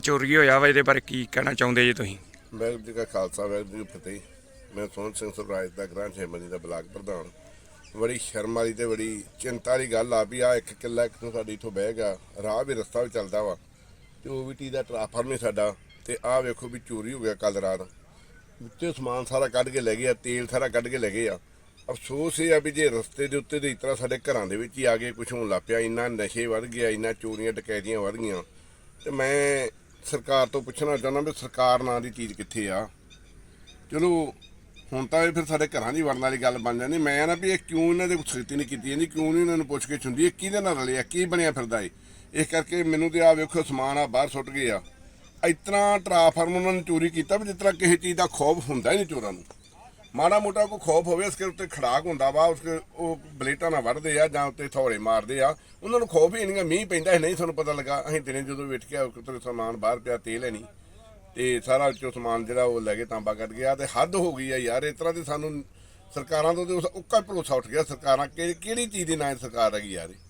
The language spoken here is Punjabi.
ਚੋਰੀ ਹੋਇਆ ਵਾ, ਇਹਦੇ ਬਾਰੇ ਕੀ ਕਹਿਣਾ ਚਾਹੁੰਦੇ ਜੀ ਤੁਸੀਂ? ਵਾਹਿਗੁਰੂ ਜੀ ਕਾ ਖਾਲਸਾ, ਵਾਹਿਗੁਰੂ ਜੀ ਕੀ ਫਤਿਹ। ਮੈਂ ਸੋਹਣ ਸਿੰਘ ਸਭਰਾਜ ਦਾ ਗ੍ਰਾਂ ਸ਼ੈਮਲੀ ਦਾ ਬਲਾਕ ਪ੍ਰਧਾਨ। ਬੜੀ ਸ਼ਰਮ ਵਾਲੀ ਤੇ ਬੜੀ ਚਿੰਤਾ ਵਾਲੀ ਗੱਲ ਆ ਵੀ ਆ ਇੱਕ ਕਿੱਲਾ ਇੱਕ ਨੂੰ ਸਾਡੀ ਇਥੋਂ ਬਹਿ ਗਿਆ, ਰਾਹ ਵੀ ਰਸਤਾ ਵੀ ਚੱਲਦਾ ਵਾ, ਤੇ ਉਹ ਦਾ ਟਰਾਫਾਰਮ ਹੀ ਸਾਡਾ, ਤੇ ਆਹ ਵੇਖੋ ਵੀ ਚੋਰੀ ਹੋ ਗਿਆ ਕੱਲ ਰਾਤ। ਉੱਤੇ ਸਮਾਨ ਸਾਰਾ ਕੱਢ ਕੇ ਲੈ ਗਏ ਆ, ਤੇਲ ਸਾਰਾ ਕੱਢ ਕੇ ਲੈ ਗਏ ਆ। ਅਫਸੋਸ ਇਹ ਆ ਵੀ ਜੇ ਰਸਤੇ ਦੇ ਉੱਤੇ ਦੇ ਇਸ ਸਾਡੇ ਘਰਾਂ ਦੇ ਵਿੱਚ ਹੀ ਆ ਕੇ ਕੁਝ ਹੋਣ ਲੱਗ ਪਿਆ, ਇੰਨਾ ਨਸ਼ੇ ਵੱਧ ਗਿਆ, ਇੰਨਾ ਚੋਰੀਆਂ, ਡਕੈਤੀਆਂ ਵੱਧ ਗਈਆਂ। ਤੇ ਮੈਂ ਸਰਕਾਰ ਤੋਂ ਪੁੱਛਣਾ ਚਾਹੁੰਦਾ ਵੀ ਸਰਕਾਰ ਨਾਂ ਦੀ ਚੀਜ਼ ਕਿੱਥੇ ਆ? ਚਲੋ, ਹੁਣ ਤਾਂ ਇਹ ਫਿਰ ਸਾਡੇ ਘਰਾਂ ਦੀ ਵੜਨ ਵਾਲੀ ਗੱਲ ਬਣ ਜਾਂਦੀ। ਮੈਂ ਨਾ ਵੀ ਇਹ ਕਿਉਂ ਇਹਨਾਂ ਦੇ ਸਖਤੀ ਨਹੀਂ ਕੀਤੀ ਜਾਂਦੀ ਕਿਉਂ ਨਹੀਂ ਇਹਨਾਂ ਨੂੰ ਪੁੱਛ ਕੇ ਚੁੰਦੀ? ਇਹ ਕਿਹਦੇ ਨਾਲ ਰਲਿਆ? ਕੀ ਬਣਿਆ ਫਿਰਦਾ ਏ ਇਸ ਕਰਕੇ ਮੈਨੂੰ ਤੇ ਆ ਵੇਖੋ, ਸਮਾਨ ਆ ਬਾਹਰ ਸੁੱਟ ਗਏ ਆ। ਇਤਨਾ ਟਰਾਫਾਰਮ ਉਹਨਾਂ ਨੇ ਚੋਰੀ ਕੀਤਾ ਵੀ ਜਿਸ ਤਰ੍ਹਾਂ ਕਿਸੇ ਚੀਜ਼ ਦਾ ਖੌਫ ਹੁੰਦਾ ਹੀ ਨਹੀਂ ਚੋਰਾਂ ਨੂੰ। ਮਾੜਾ ਮੋਟਾ ਕੋਈ ਖੌਫ ਹੋਵੇ, ਉਸਕੇ ਉੱਤੇ ਖੜਾਕ ਹੁੰਦਾ ਵਾ, ਉਸਕੇ ਉਹ ਬਲੇਟਾਂ ਨਾਲ ਵੱਢਦੇ ਆ ਜਾਂ ਉੱਤੇ ਥੋੜੇ ਮਾਰਦੇ ਆ, ਉਹਨਾਂ ਨੂੰ ਖੌਫ ਹੀ ਨਹੀਂ ਮੀਂਹ ਪੈਂਦਾ ਹੈ, ਨਹੀਂ ਸਾਨੂੰ ਪਤਾ ਲੱਗਾ ਅਸੀਂ ਦਿਨੇ ਜਦੋਂ ਵੇਟ ਕੇ ਉੱਤੇ ਸਮਾਨ ਬਾਹਰ ਪਿਆ, ਤੇਲ ਹੈ ਨਹੀਂ ਤੇ ਸਾਰਾ ਵਿੱਚੋਂ ਸਮਾਨ ਜਿਹੜਾ ਉਹ ਲੈ ਕੇ ਤਾਂਬਾ ਕੱਢ ਗਿਆ, ਤੇ ਹੱਦ ਹੋ ਗਈ ਆ ਯਾਰ, ਇਸ ਤਰ੍ਹਾਂ ਤੇ ਸਾਨੂੰ ਸਰਕਾਰਾਂ ਤੋਂ ਤੇ ਉਸ ਉੱਕਾ ਭਰੋਸਾ ਉੱਠ ਗਿਆ, ਸਰਕਾਰਾਂ ਕਿਹੜੀ ਕਿਹੜੀ ਚੀਜ਼ ਦੀ ਨਾ ਸਰਕਾਰ ਹੈਗੀ ਯਾਰ ਇਹ?